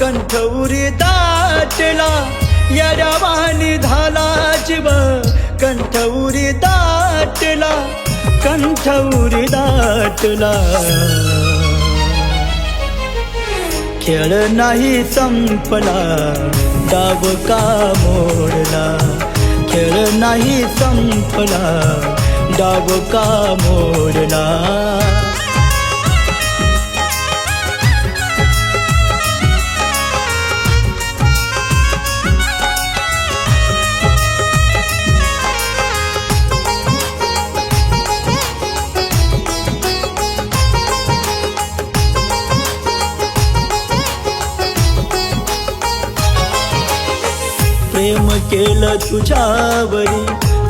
कंठौरी दाटला येड्यावानी झाला जीव कंठौरी दाटला कंठौरी दाटला. खेळ नाही संपला डाव का मोडला? खेळ नाही संपला डाव का मोडला? प्रेम केलं तुझ्यावरी.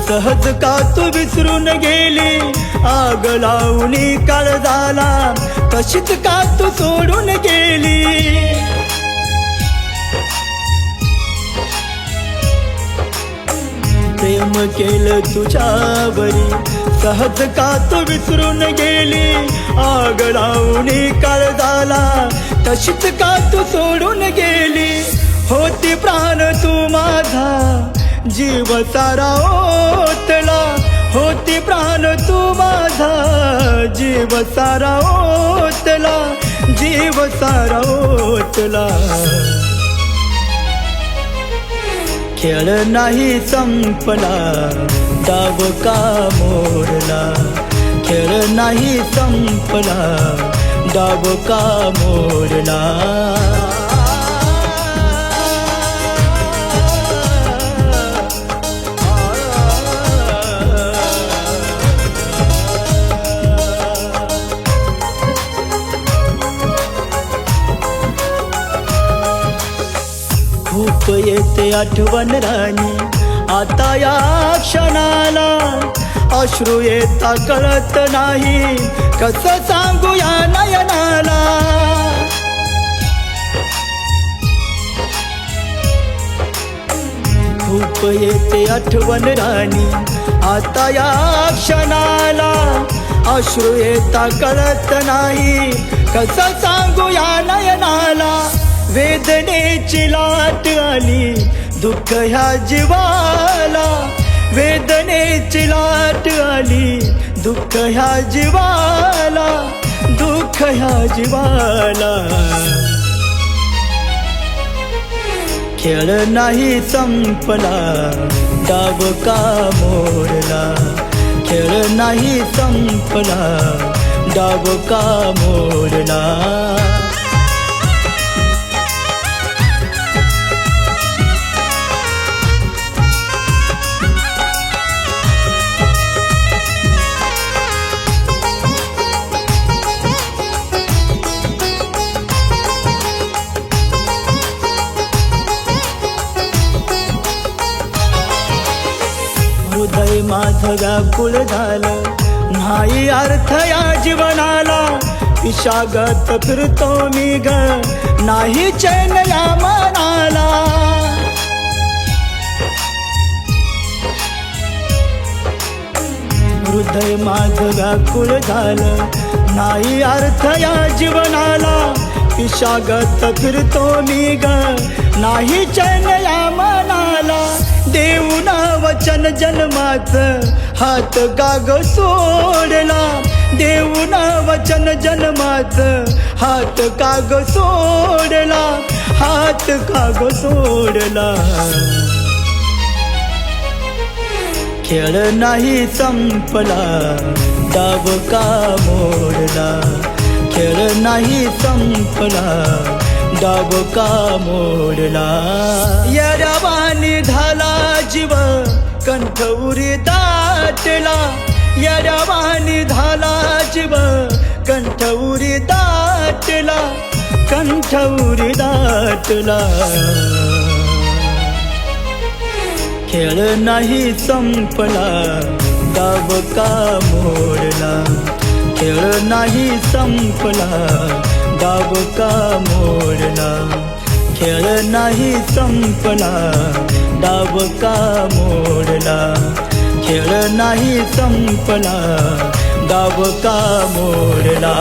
सहज का तू विसरून गेली? आग लावून काळ झाला. कशीच का तू सोडून गेली? प्रेम केलं तुझ्यावरी. सहज का तू विसरून गेली? आग लावून काळ झाला. तशीच का तू सोडून गेली? होती प्राण तू माझा जीव सारा ओतला. होती प्राण तू माझा जीव सारा ओतला जीव सारा ओतला. खेळ नाही संपला डाव का मोरला. खेळ नाही संपला डाव का मोरला. ते आठवण राणी. आता या क्षणाला अश्रू येता कळत नाही. कसं सांगू या नयनाला? खूप येते आठवण राणी. आता या क्षणाला अश्रू येता कळत नाही. कसं सांगू या नयनाला? वेदनेची लाट आली दुःख ह्या जीवाला. वेदनेची लाट आली दुःख ह्या जीवाला दुःख ह्या जीवाला. खेळ नाही संपला डाव का मोडला. खेळ नाही संपला डाव का मोडला. माझं व्याकुळ झालं. नाही अर्थ या जीवनाला. विषागत फिरतो मी ग. नाही चैन या मनाला. हृदय माझं व्याकुळ झालं. नाही अर्थ या जीवनाला. विषागत फिरतो मी ग. नाही चैन या मनाला. जन जन्माच हात काग सोडला. देऊना वचन जन्माच हात काग सोडला. हात काग सोडला. खेळ नाही संपला डाव का मोडला. खेळ नाही संपला डाव का मोडला. यरवानी धा कंठौरी दाटला येड्यावानी झाला जीव. कंठौरी दाटला कंठौरी दाटला. खेळ नाही संपला डाव का मोडला? खेळ नाही संपला डाव का मोडला? खेळ नाही संपला डाव का मोडला? नाही संपला डाव का मोडला?